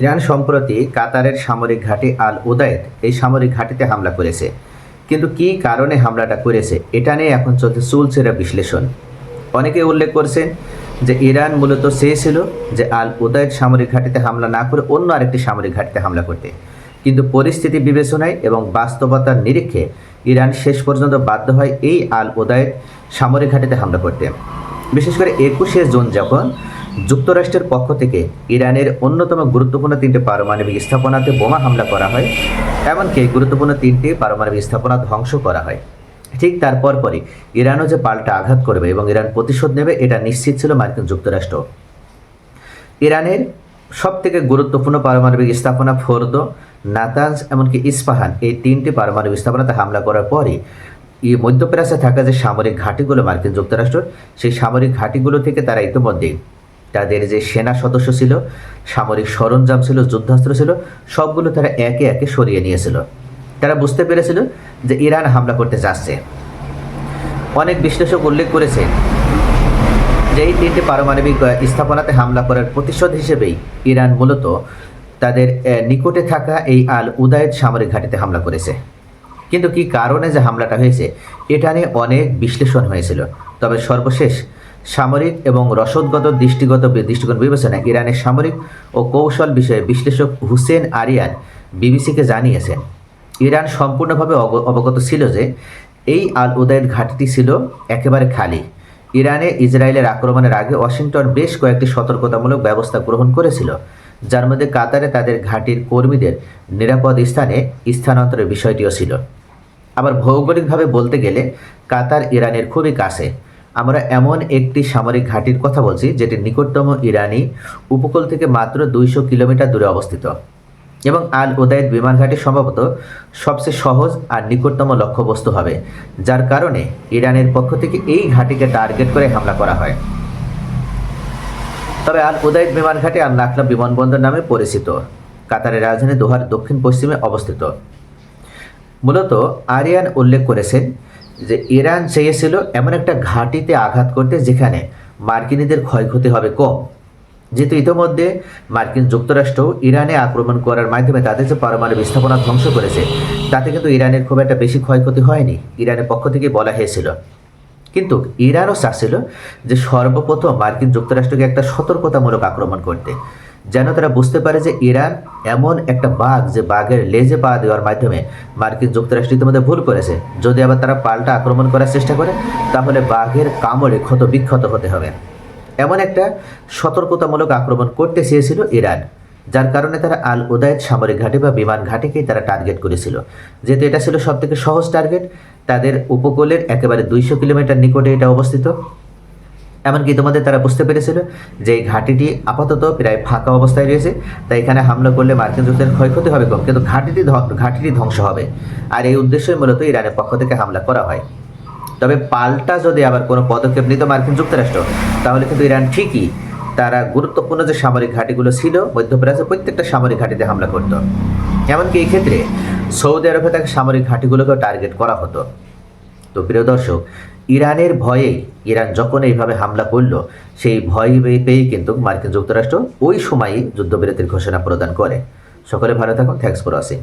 Iran সম্প্রতি কাতারের সামরিক ঘাঁটি আল উদায়েদ এই সামরিক ঘাঁটিতে হামলা করেছে। কিন্তু কী কারণে হামলাটা করেছে, এটা নিয়ে এখন চলছে চুলচেরা বিশ্লেষণ। অনেকে উল্লেখ করছেন যে ইরান মূলত চেয়েছিল যে আল উদায়েদ সামরিক ঘাঁটিতে হামলা না করে অন্য আরেকটি সামরিক ঘাঁটিতে হামলা করতে। কিন্তু পরিস্থিতি বিবেচনায় এবং বাস্তবতার নিরীক্ষে ইরান শেষ পর্যন্ত বাধ্য হয় এই আল উদায়েদ সামরিক ঘাঁটিতে হামলা করতে। বিশেষ করে একুশে জুন যখন যুক্তরাষ্ট্রের পক্ষ থেকে ইরানের অন্যতম গুরুত্বপূর্ণ তিনটি পারমাণবিক স্থাপনাতে বোমা হামলা করা হয়, এমনকি গুরুত্বপূর্ণ তিনটি পারমাণবিক স্থাপনা ধ্বংস করা হয়। ঠিক তারপর পরই ইরানও যে পাল্টা আঘাত করবে এবং ইরান প্রতিশোধ নেবে, এটা নিশ্চিত ছিল মার্কিন যুক্তরাষ্ট্র। ইরানের সব থেকে গুরুত্বপূর্ণ পারমাণবিক স্থাপনা ফোর্দ, নাতানজ, এমনকি ইস্পাহান এই তিনটি পারমাণবিক স্থাপনাতে হামলা করার পরই এই মধ্যপ্রাচ্যে থাকা যে সামরিক ঘাঁটিগুলো মার্কিন যুক্তরাষ্ট্র সেই সামরিক ঘাঁটিগুলো থেকে তারা ইতিমধ্যেই তাদের যে সেনা সদস্য ছিল, সামরিক সরঞ্জাম ছিল, যুদ্ধাস্ত্র ছিল, সবগুলো তারা একে একে সরিয়ে নিয়েছিল। তারা বুঝতে পেরেছিল যে ইরান হামলা করতে যাচ্ছে। অনেক বিশ্লেষক উল্লেখ করেছে যে এই তিনটি পারমাণবিক স্থাপনাতে হামলা করার প্রতিশোধ হিসেবেই ইরান মূলত তাদের নিকটে থাকা এই আল উদায়েদ সামরিক ঘাঁটিতে হামলা করেছে। কিন্তু কি কারণে যে হামলাটা হয়েছে, এটা নিয়ে অনেক বিশ্লেষণ হয়েছিল। তবে সর্বশেষ সামরিক এবং রসদগত দৃষ্টিগত দৃষ্টিকোণ বিবেচনায় ইরানের সামরিক ও কৌশল বিষয়ে বিশ্লেষক হুসেন আরিয়ান বিবিসিকে জানিয়েছেন ইরান সম্পূর্ণভাবে অবগত ছিল যে এই আল উদায়েদ ঘাটিটি ছিল একেবারে খালি। ইরানে ইসরায়েলের আক্রমণের আগে ওয়াশিংটন বেশ কয়েকটি সতর্কতামূলক ব্যবস্থা গ্রহণ করেছিল, যার মধ্যে কাতারে তাদের ঘাঁটির কর্মীদের নিরাপদ স্থানে স্থানান্তরের বিষয়টিও ছিল। আবার ভৌগোলিকভাবে বলতে গেলে, কাতার ইরানের খুবই কাছে। আমরা এমন একটি সামরিক ঘাঁটির কথা বলছি যেটি নিকটতম ইরানি উপকূল থেকে মাত্র দুইশো কিলোমিটার দূরে অবস্থিত। এবং আল উদায়েদ বিমান ঘাঁটি সম্ভবত সবচেয়ে সহজ আর নিকটতম লক্ষ্যবস্তু হবে, যার কারণে ইরানের পক্ষ থেকে এই ঘাঁটিকে টার্গেট করে হামলা করা হয়। তবে আল উদাইদ বিমান ঘাঁটি আর নাকলা বিমানবন্দর নামে পরিচিত। কাতারের রাজধানী দোহার দক্ষিণ পশ্চিমে অবস্থিত। মূলত আরিয়ান উল্লেখ করেছেন যে ইরান চেয়েছিল এমন একটা ঘাঁটিতে আঘাত করতে যেখানে মার্কিনীদের ক্ষয়ক্ষতি হবে কম। যেহেতু ইতিমধ্যে মার্কিন যুক্তরাষ্ট্র ইরানে আক্রমণ করার মাধ্যমে তাদের যে পারমাণবিক স্থাপনা ধ্বংস করেছে, তাতে কিন্তু ইরানের খুব একটা বেশি ক্ষয়ক্ষতি হয়নি, ইরানের পক্ষ থেকে বলা হয়েছিল। কিন্তু ইরানও চাচ্ছিল যে সর্বপ্রথম মার্কিন যুক্তরাষ্ট্রকে একটা সতর্কতামূলক আক্রমণ করতে। যেন তারা বুঝতে পারে যে ইরান এমন একটা বাঘ যে বাঘের লেজে পা দেওয়ার মাধ্যমে মার্কিন যুক্তরাষ্ট্র ইতিমধ্যে ভুল করেছে। যদি আবার তারা পাল্টা আক্রমণ করার চেষ্টা করে, তাহলে বাঘের কামড়ে ক্ষত বিক্ষত হতে হবে। এমন একটা সতর্কতামূলক আক্রমণ করতে চেয়েছিল ইরান, যার কারণে তারা আল উদায়েদ সামরিক ঘাঁটি বা বিমান ঘাঁটিকেই তারা টার্গেট করেছিল। যেহেতু এটা ছিল সব থেকে সহজ টার্গেট, তাদের উপকূলের একেবারে দুইশো কিলোমিটার নিকটে এটা অবস্থিত। এমনকি তোমাদের তারা বুঝতে পেরেছিল যে এই ঘাঁটিটি আপাতত প্রায় ফাঁকা অবস্থায় রয়েছে, তাই এখানে হামলা করলে মার্কিন যুক্তরাষ্ট্রের ক্ষয়ক্ষতি হবে কম, কিন্তু ঘাঁটিটি ঘাঁটিটি ধ্বংস হবে। আর এই উদ্দেশ্যই মূলত ইরানের পক্ষ থেকে হামলা করা হয়। তবে পাল্টা যদি আবার কোনো পদক্ষেপ নিত মার্কিন যুক্তরাষ্ট্র, তাহলে কিন্তু ইরান ঠিকই তারা গুরুত্বপূর্ণ যে সামরিক ঘাঁটিগুলো ছিল মধ্যপ্রাচ্যে প্রত্যেকটা সামরিক ঘাঁটিতে হামলা করত। এমনকি এই ক্ষেত্রে সৌদি আরবে থাকা সামরিক ঘাঁটিগুলোকেও টার্গেট করা হতো। তো প্রিয় দর্শক ইরানের ভয়ে ইরান যখন এইভাবে হামলা করল, সেই ভয় পেয়ে- কিন্তু মার্কিন যুক্তরাষ্ট্র ওই সময়ই যুদ্ধবিরতির ঘোষণা প্রদান করে। সকলে ভালো থাকুন থ্যাংকস ফর ওয়াচিং।